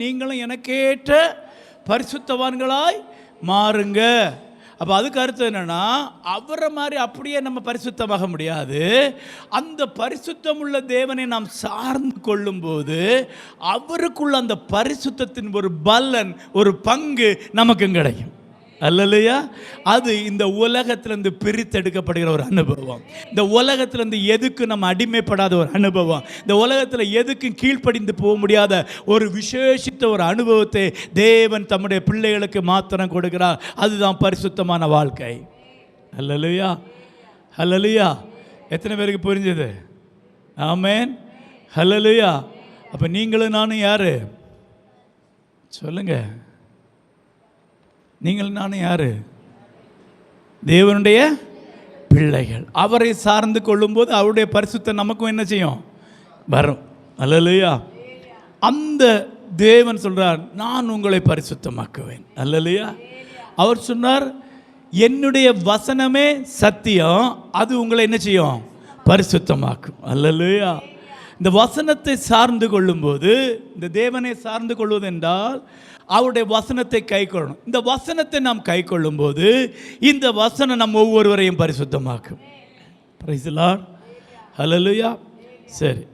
நீங்களும் எனக்கேற்ற பரிசுத்தவான்களாய் மாறுங்க. அப்போ அதுக்கு அர்த்தம் என்னென்னா அவரை மாதிரி அப்படியே நம்ம பரிசுத்தமாக முடியாது. அந்த பரிசுத்தம் உள்ள தேவனை நாம் சார்ந்து கொள்ளும்போது அவருக்குள்ள அந்த பரிசுத்தத்தின் ஒரு பலன் ஒரு பங்கு நமக்கும் கிடைக்கும். அல்லலையா. அது இந்த உலகத்திலிருந்து பிரித்தெடுக்கப்படுகிற ஒரு அனுபவம். இந்த உலகத்திலிருந்து எதுக்கு நம்ம அடிமைப்படாத ஒரு அனுபவம். இந்த உலகத்தில் எதுக்கும் கீழ்ப்படிந்து போக முடியாத ஒரு விசேஷித்த ஒரு அனுபவத்தை தேவன் தம்முடைய பிள்ளைகளுக்கு மாத்திரம் கொடுக்கிறார். அதுதான் பரிசுத்தமான வாழ்க்கை. அல்லலையா. அல்லலையா. எத்தனை பேருக்கு புரிஞ்சது? ஆமேன். ஹலலுயா அப்போ நீங்களும் நானும் யாரு? சொல்லுங்கள் நீங்கள் நானும் யாரு? தேவனுடைய பிள்ளைகள். அவரை சார்ந்து கொள்ளும்போது அவருடைய பரிசுத்தம் நமக்கும் என்ன செய்யும்? வரும். அல்லலையா. அந்த தேவன் சொல்றார் நான் உங்களை பரிசுத்தமாக்குவேன். அல்லலையா. அவர் சொன்னார் என்னுடைய வசனமே சத்தியம். அது உங்களை என்ன செய்யும்? பரிசுத்தமாக்கும். அல்லலையா. இந்த வசனத்தை சார்ந்து கொள்ளும்போது இந்த தேவனை சார்ந்து கொள்வது என்றால் அவருடைய வசனத்தை கை கொள்ளணும். இந்த வசனத்தை நாம் கை கொள்ளும்போது இந்த வசனம் நம் ஒவ்வொருவரையும் பரிசுத்தமாக்கும். பிரைஸ் ஹலலுயா சரி.